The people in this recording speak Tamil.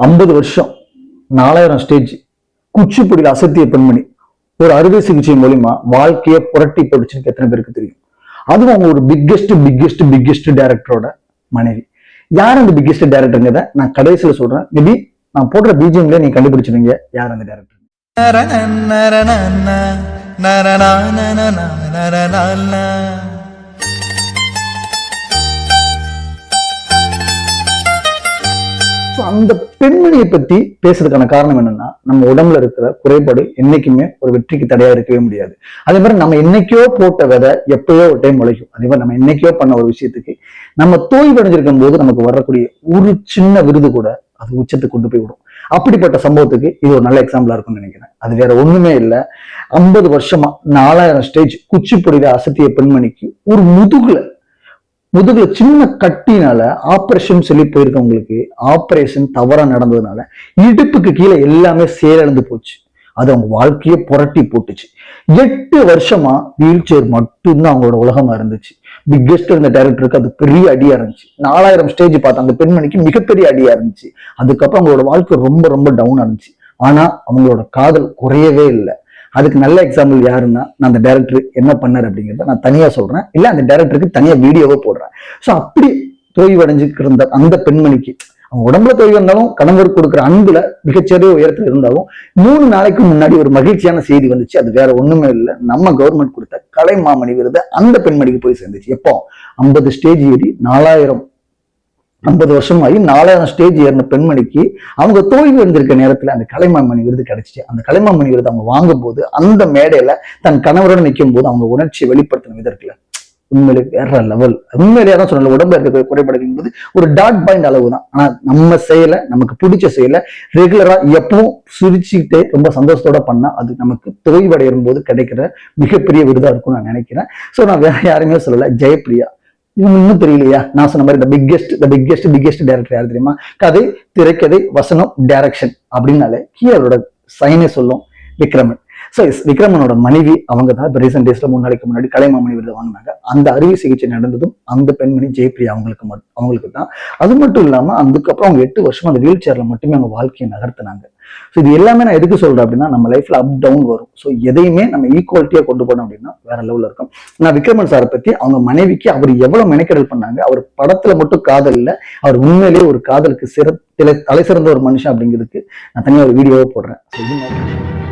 ஐம்பது வருஷம் நாலாயிரம் ஸ்டேஜ் குச்சிப்புடியில் அசத்திய பெண்மணி ஒரு அறுவை சிகிச்சை மூலியமா வாழ்க்கையை புரட்டி போட்டுச்சுன்னு எத்தனை பேருக்கு தெரியும் அதுவும் அவங்க ஒரு பிக்கெஸ்ட் பிக்கெஸ்ட் பிக்கெஸ்ட் டேரக்டரோட மனைவி யார் அந்த பிக்கெஸ்ட் டேரக்டருங்கிறத நான் கடைசியில் சொல்றேன் மேபி நான் போடுற பிஜிஎம்ல நீ கண்டுபிடிச்சிருங்க யார் அந்த டைரக்டர் ஸோ அந்த பெண்மணியை பத்தி பேசுறதுக்கான காரணம் என்னன்னா நம்ம உடம்புல இருக்கிற குறைபாடு என்னைக்குமே ஒரு வெற்றிக்கு தடையா இருக்கவே முடியாது. அதே மாதிரி நம்ம என்னைக்கோ போட்ட விதை எப்பயோ ஒரு டைம் முளைக்கும். அதே மாதிரி நம்ம என்னைக்கோ பண்ண ஒரு விஷயத்துக்கு நம்ம தோய்வடைஞ்சிருக்கும் போது நமக்கு வரக்கூடிய ஒரு சின்ன விருது கூட அது உச்சத்துக்கு கொண்டு போய் விடும். அப்படிப்பட்ட சம்பவத்துக்கு இது ஒரு நல்ல எக்ஸாம்பிளா இருக்கும்னு நினைக்கிறேன். அது வேற ஒண்ணுமே இல்லை. ஐம்பது வருஷமா நாலாயிரம் ஸ்டேஜ் குச்சிப்புடியில அசத்திய பெண்மணிக்கு ஒரு முதுகுல முதுகுல சின்ன கட்டினால ஆப்ரேஷன் சொல்லி போயிருக்கவங்களுக்கு ஆப்ரேஷன் தவறா நடந்ததுனால இடுப்புக்கு கீழே எல்லாமே செயலிழந்து போச்சு. அது அவங்க வாழ்க்கையை புரட்டி போட்டுச்சு. எட்டு வருஷமா வீல் சேர் மட்டும்தான் அவங்களோட உலகமா இருந்துச்சு. பிக்கெஸ்ட் இருந்த டைரக்டருக்கு அது பெரிய அடியா இருந்துச்சு. நாலாயிரம் ஸ்டேஜ் பார்த்த அந்த பெண்மணிக்கு மிகப்பெரிய அடியா இருந்துச்சு. அதுக்கப்புறம் அவங்களோட வாழ்க்கை ரொம்ப ரொம்ப டவுன் இருந்துச்சு. ஆனா அவங்களோட காதல் குறையவே இல்லை. அதுக்கு நல்ல எக்ஸாம்பிள் யாருன்னா நான் அந்த டேரக்டர் என்ன பண்ணார் அப்படிங்கிறத நான் தனியா சொல்றேன். இல்ல அந்த டேரக்டருக்கு தனியா வீடியோவை போடுறேன். ஸோ அப்படி தொய்வடைஞ்சுக்கிட்டு அந்த பெண்மணிக்கு அவங்க உடம்புல தொய்வு இருந்தாலும் கணவர் கொடுக்குற அன்புல மிகச்சிறிய உயரத்தில் இருந்தாலும் மூணு நாளைக்கு முன்னாடி ஒரு மகிழ்ச்சியான செய்தி வந்துச்சு. அது வேற ஒண்ணுமே இல்லை. நம்ம கவர்மெண்ட் கொடுத்த கலை மாமணி விருது அந்த பெண்மணிக்கு போய் சேர்ந்துச்சு. எப்போ? ஐம்பது ஸ்டேஜ் ஏறி நாலாயிரம். ஐம்பது வருஷம் ஆகி நாலாயிரம் ஸ்டேஜ் ஏறின பெண்மணிக்கு அவங்க தோல்வி அடைஞ்சிருக்க நேரத்தில் அந்த கலைமாமணி விருது கிடைச்சிச்சு. அந்த கலைமாமணி விருது அவங்க வாங்கும் போது அந்த மேடையில தன் கணவரோடு நிற்கும் போது அவங்க உணர்ச்சியை வெளிப்படுத்தின விதம் இருக்குல்ல. உண்மையிலே வேற லெவல் உண்மையிலேயே தான் சொன்ன உடம்புல இருக்க குறைபாடு என்பது ஒரு டாட் பாயிண்ட் அளவு தான் ஆனா நம்ம செயலை நமக்கு பிடிச்ச செயலை ரெகுலரா எப்பவும் சிரிச்சுக்கிட்டே ரொம்ப சந்தோஷத்தோட பண்ணா அது நமக்கு தொய்வடையும் போது கிடைக்கிற மிகப்பெரிய விருதா இருக்கும்னு நான் நினைக்கிறேன். ஸோ நான் வேற யாருமே சொல்லல. ஜெயப்பிரியா. இவங்க இன்னும் தெரியலையா? நான் சொன்ன மாதிரி the biggest the biggest biggest director யார் தெரியுமா? கதை திரைக்கதை வசனம் டைரக்ஷன் அப்படின்னாலே கீழோட சைனே சொல்லும் விக்ரமன். ஸோ விக்ரமனோட மனைவி அவங்க தான் இப்போ ரீசெண்ட் டேஸ்ல மூணு நாளைக்கு முன்னாடி கலைமாமணி விருது வாங்கினாங்க. அந்த அறுவை சிகிச்சை நடந்ததும் அந்த பெண்மணி ஜெயப்பிரியா அவங்களுக்கு மட்டும் அவங்களுக்கு தான். அது மட்டும் இல்லாமல் அதுக்கப்புறம் அவங்க எட்டு வருஷம் அந்த வீல் சேர்ல மட்டுமே அவங்க வாழ்க்கையை நகர்த்தினாங்க. ஸோ இது எல்லாமே நான் எதுக்கு சொல்றேன் அப்படின்னா நம்ம லைஃப்ல அப் டவுன் வரும். ஸோ எதையுமே நம்ம ஈக்குவாலிட்டியா கொண்டு போனோம் அப்படின்னா வேற லெவல்ல இருக்கும். நான் விக்ரமன் சாரை பத்தி அவங்க மனைவிக்கு அவர் எவ்வளவு மெனக்கெடல் பண்ணாங்க அவர் படத்துல மட்டும் காதல் இல்லை அவர் உண்மையிலேயே ஒரு காதலுக்கு சிற தலை சிறந்த ஒரு மனுஷன் அப்படிங்கிறதுக்கு நான் தனியாக ஒரு வீடியோவை போடுறேன். ஸோ இது மாதிரி.